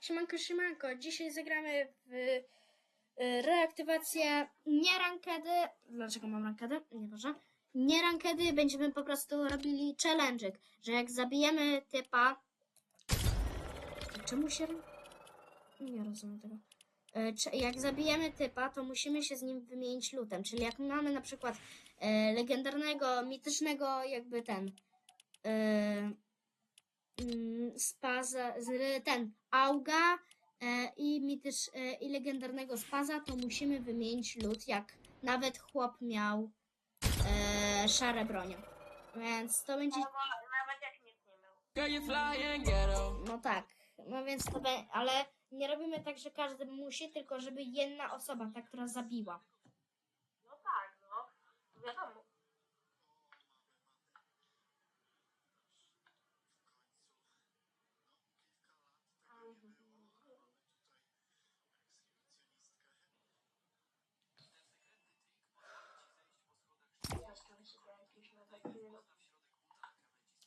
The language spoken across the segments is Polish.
Siemanko, siemanko. Dzisiaj zagramy w y, reaktywację nie rankedy. Dlaczego mam rankedy? Nieważne. Nie rankedy, będziemy po prostu robili challenge'ik, że jak zabijemy typa... Czemu się... Nie rozumiem tego. E, Jak zabijemy typa, to musimy się z nim wymienić lutem. Czyli jak mamy na przykład e, legendarnego, mitycznego jakby ten... E, mm, spaza, ten Auga e, i mitycz, e, i legendarnego spaza, to musimy wymienić lód, jak nawet chłop miał e, szare bronie. Więc to będzie, Albo nawet jak nie miał. Girl, you fly and ghetto. no tak, no więc to be, ale nie robimy tak, że każdy musi, tylko żeby jedna osoba, ta, która zabiła. No tak, no. Wiadomo.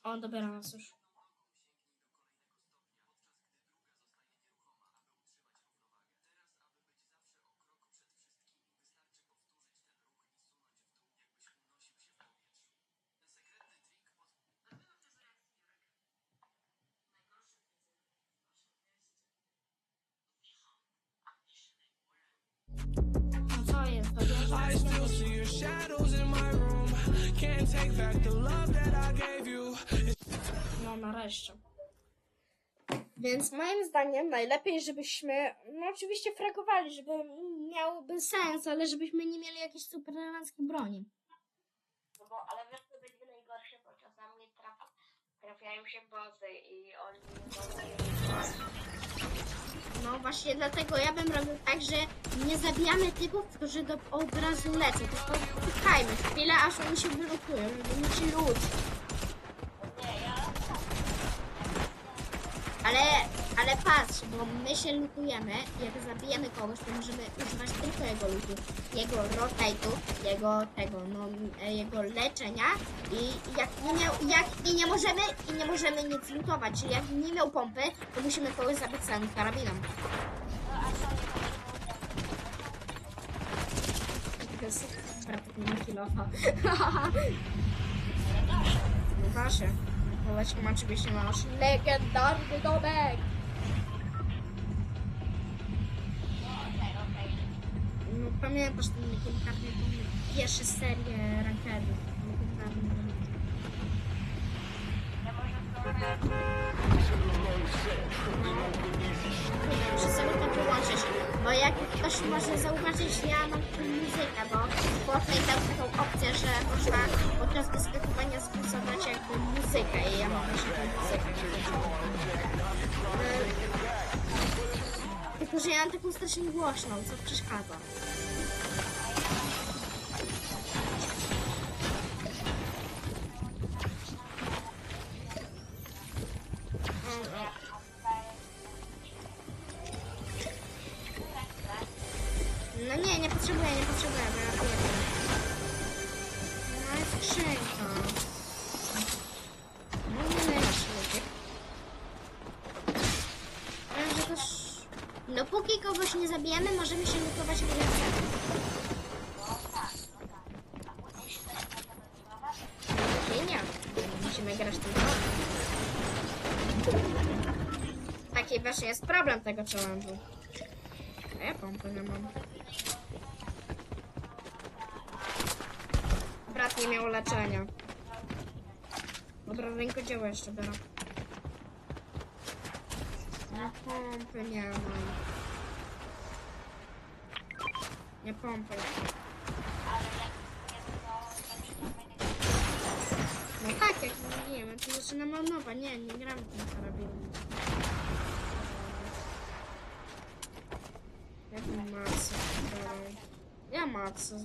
On dobiera nas już. No co jest? Dobierze I still see your shadows in my room. Can't take back the love that I gave. No nareszcie. Więc moim zdaniem najlepiej, żebyśmy, no oczywiście fragowali, żeby miałoby sens, ale żebyśmy nie mieli jakichś superelemenckich broni. No bo, ale wiesz, co będzie najgorsze, bo czasami traf, trafiają się bozy i oni No właśnie dlatego ja bym robił tak, że nie zabijamy typów, którzy do, od razu lecą, tylko czekajmy chwilę, aż oni się wylokują, żeby mieć lód. Nie, ja Ale, ale patrz, bo my się lutujemy, jak zabijemy kogoś, to możemy używać tylko jego lutu, jego rotate'u, jego tego, no, e, jego leczenia i jak nie miał, jak i nie możemy, i nie możemy nic lutować, czyli jak nie miał pompy, to musimy kogoś zabić samym karabinem. To jest praktycznie kilofa. No wasze. Poleć ma oczywiście nasz legendarny domek. Pamiętasz ten legendarny domek? Pierwsze serie rankedów. Muszę sobie to wyłączyć, bo jak ktoś może zauważyć, ja mam tu muzykę, bo Fortnite dał taką opcję, że można podczas wyskakiwania zbudować jakby muzykę i ja mam właśnie tą muzykę. E, Tylko, że ja mam taką strasznie głośną, co przeszkadza. Właśnie jest problem tego challenge'u. A ja pompy nie mam. Brat nie miał leczenia. Dobra, rękodzieło jeszcze biorę. Ja pompy nie mam. Nie pompy. No tak, jak nie wiem, to zaczynam od nowa. Nie, nie gram tym karabinem. Jak macę zbieram? Ja macę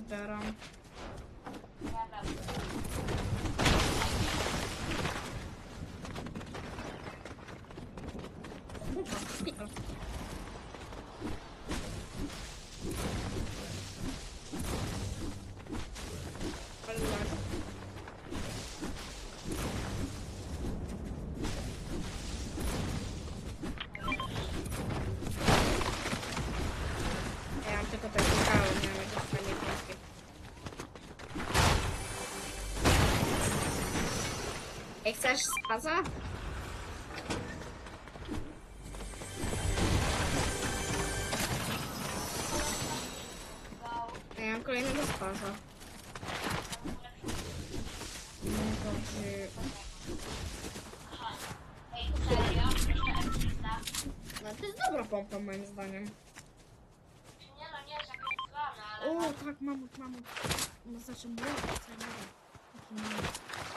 Jak chcesz spaza? Ja mam kolejnego spaza. No. Ej, to jest dobra pompa moim zdaniem. O, tak, mamut, mamut. No znaczy młody, co ja mówię. Taki mały.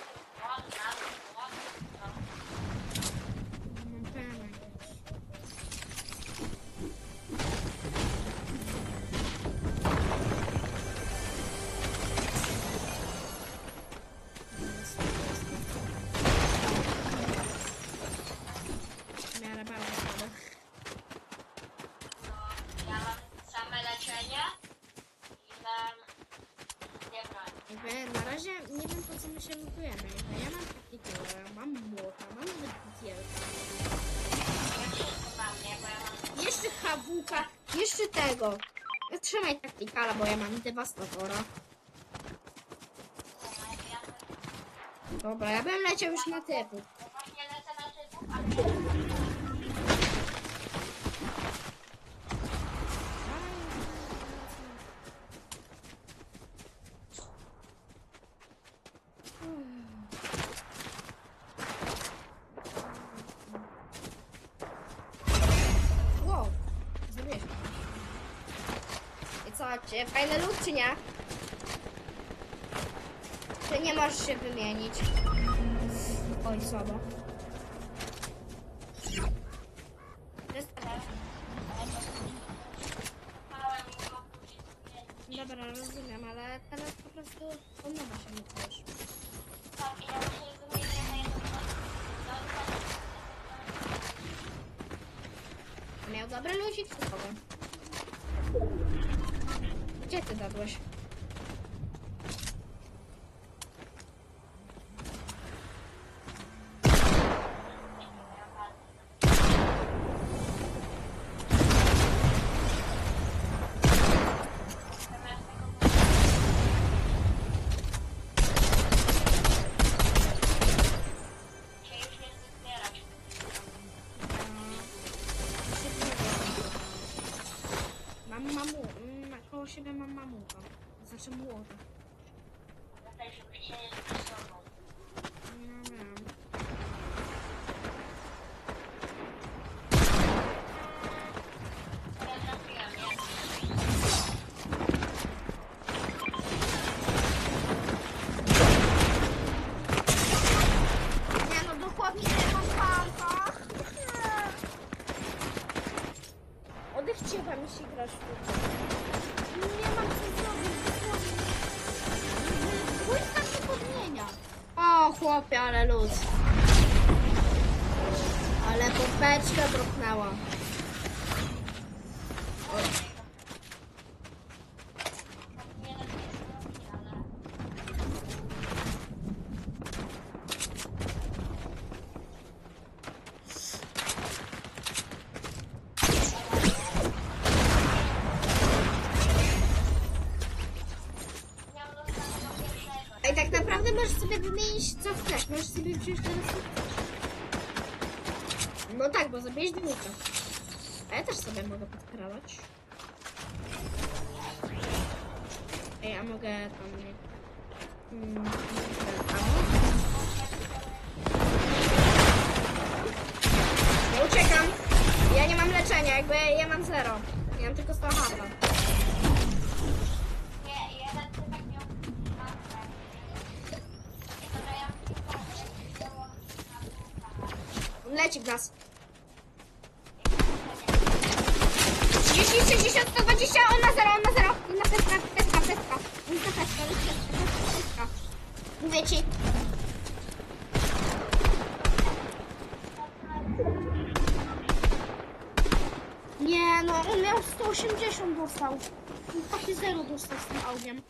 Co my się lutujemy. Jakby ja mam taktykę, mam młota, mam mam... Jeszcze hawuka, jeszcze tego. Trzymaj taktykala, bo ja mam dewastatora. Dobra, ja bym leciał już na typu. Cię fajny lud czy nie? Ty nie możesz się wymienić. Oj, słabo. Dobra, rozumiem, ale teraz po prostu od nowa się lutujesz. Tak, i ja jedną Miał dobry ludzik czy kogo? Gdzie ty dadłeś? Siebie mam mamuta. Znaczy młota. Ale luz. Ale popeczka dropnęła. Nie da się zrobić, ale... Miał dostęp do pierwszego. Naprawdę możesz sobie wymienić co chcesz. Możesz sobie wziąć teraz co chcesz. No tak, bo zabierz dwójkę. A ja też sobie mogę podkradać. Ej, a mogę tam... Mm, tam. No uciekam. Ja nie mam leczenia, jakby ja mam zero. Ja mam tylko 100 HP. Leci w nas. 30, 60, 120, on ma 0, on ma 0. On ma pestka, pestka, pestka. On ma pestka, pestka, pestka. Mówię ci. Nie, no on miał 180 dostał. Takie 0 dostał z tym augiem.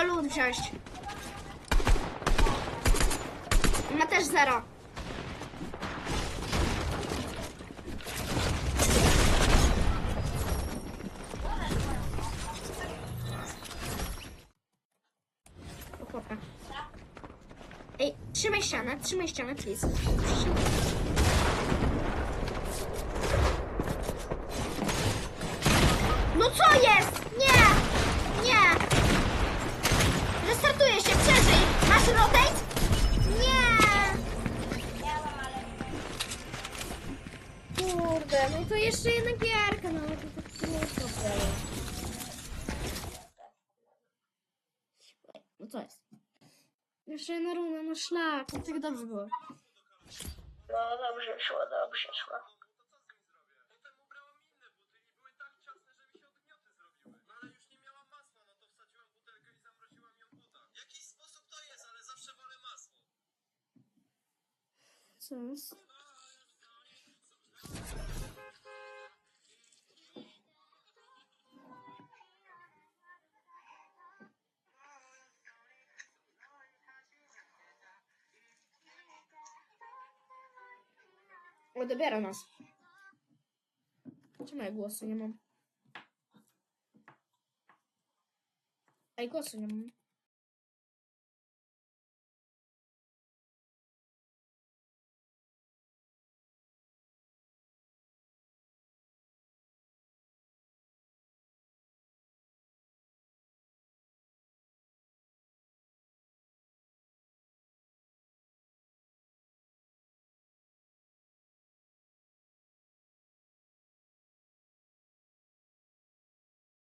Jego lód wziąć. Ma też zero. O, chłopak. Ej, trzymaj ścianę, trzymaj ścianę, please. No co jest? Jeszcze jedna gierka, no to tak było. No co jest? Jeszcze jedna runda, no szlak, no tak dobrze było. no dobrze szło, dobrze szło. Co jest? Odebiera nas. Czemu ja głosu nie mam? Ej, głosu nie mam.